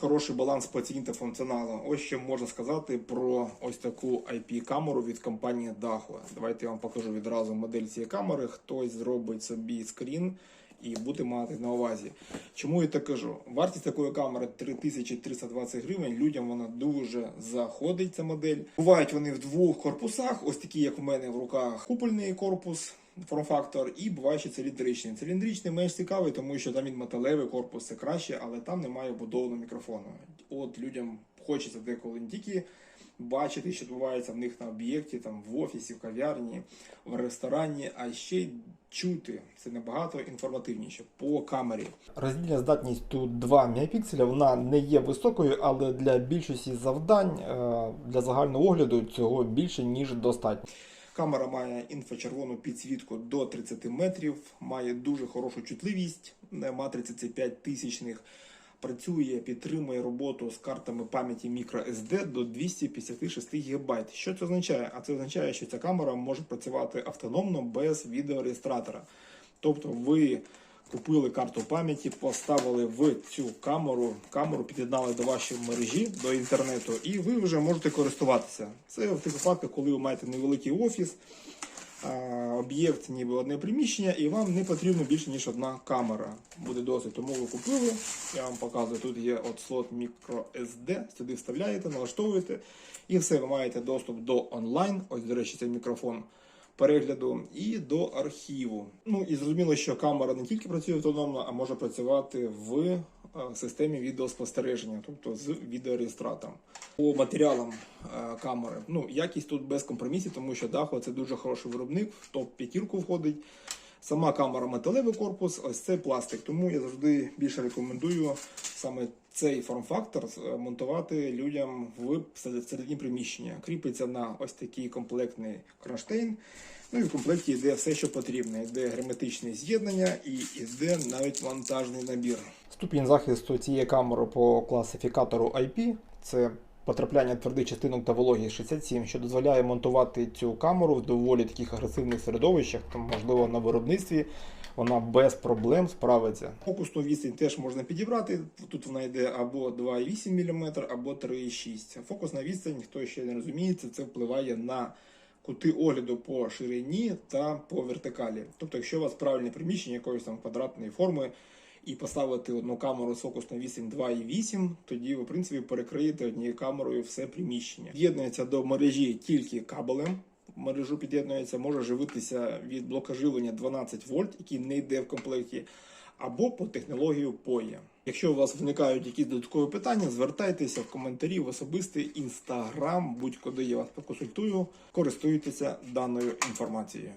Хороший баланс по ціні функціоналу. Ось що можна сказати про ось таку IP-камеру від компанії Dahua. Давайте я вам покажу відразу модель цієї камери. Хтось зробить собі скрін і буде мати на увазі. Чому я так кажу? Вартість такої камери 3320 гривень. Людям вона дуже заходить. Ця модель. Бувають вони в двох корпусах, ось такі, як у мене в руках, купольний корпус. Форм-фактор і буває ще циліндричний. Циліндричний менш цікавий, тому що там він металевий корпус, це краще, але там немає вбудованого мікрофону. От людям хочеться деколи не тільки бачити, що відбувається в них на об'єкті, там в офісі, в кав'ярні, в ресторані, а ще й чути. Це набагато інформативніше по камері. Роздільна здатність тут 2 мегапікселя. Вона не є високою, але для більшості завдань е, для загального огляду цього більше ніж достатньо. Камера має інфрачервону підсвітку до 30 метрів, має дуже хорошу чутливість на матриці це 5 тисячних. Працює, підтримує роботу з картами пам'яті microSD до 256 ГБ. Що це означає? А це означає, що ця камера може працювати автономно без відеореєстратора. Тобто ви купили карту пам'яті, поставили в цю камеру, камеру під'єднали до вашої мережі, до інтернету, і ви вже можете користуватися. Це в тих випадках, коли ви маєте невеликий офіс, об'єкт, ніби одне приміщення, і вам не потрібно більше, ніж одна камера. Буде досить. Тому ви купили. Я вам показую, тут є от слот microSD, сюди вставляєте, налаштовуєте, і все, ви маєте доступ до онлайн. Ось, до речі, цей мікрофон перегляду і до архіву. Ну і зрозуміло, що камера не тільки працює автономно, а може працювати в е, системі відеоспостереження, тобто з відеореєстратором. По матеріалам е, камери. Ну, якість тут без компромісів, тому що Dahua це дуже хороший виробник, в топ-п'ятірку входить. Сама камера металевий корпус, ось це пластик. Тому я завжди більше рекомендую саме цей форм-фактор е, монтувати людям в середині приміщення. Кріпиться на ось такий комплектний кронштейн. Ну і в комплекті йде все, що потрібно. Йде герметичне з'єднання і йде навіть монтажний набір. Ступінь захисту цієї камери по класифікатору IP це потрапляння твердих частинок та вологі 67, що дозволяє монтувати цю камеру в доволі таких агресивних середовищах, там, можливо, на виробництві. Вона без проблем справиться. Фокусну відстань теж можна підібрати. Тут вона йде або 2,8 мм, або 3,6. Фокусна відстань, хто ще не розуміє, це, це впливає на кути огляду по ширині та по вертикалі. Тобто, якщо у вас правильне приміщення якоїсь там квадратної форми, і поставити одну камеру з фокусною відстань 2,8, тоді ви, в принципі, перекриєте однією камерою все приміщення. Під'єднується до мережі тільки кабелем. Мережу під'єднується, може живитися від блока живлення 12 вольт, який не йде в комплекті, або по технологію POE. Якщо у вас виникають якісь додаткові питання, звертайтеся в коментарі в особистий інстаграм, будь-куди я вас поконсультую, користуйтеся даною інформацією.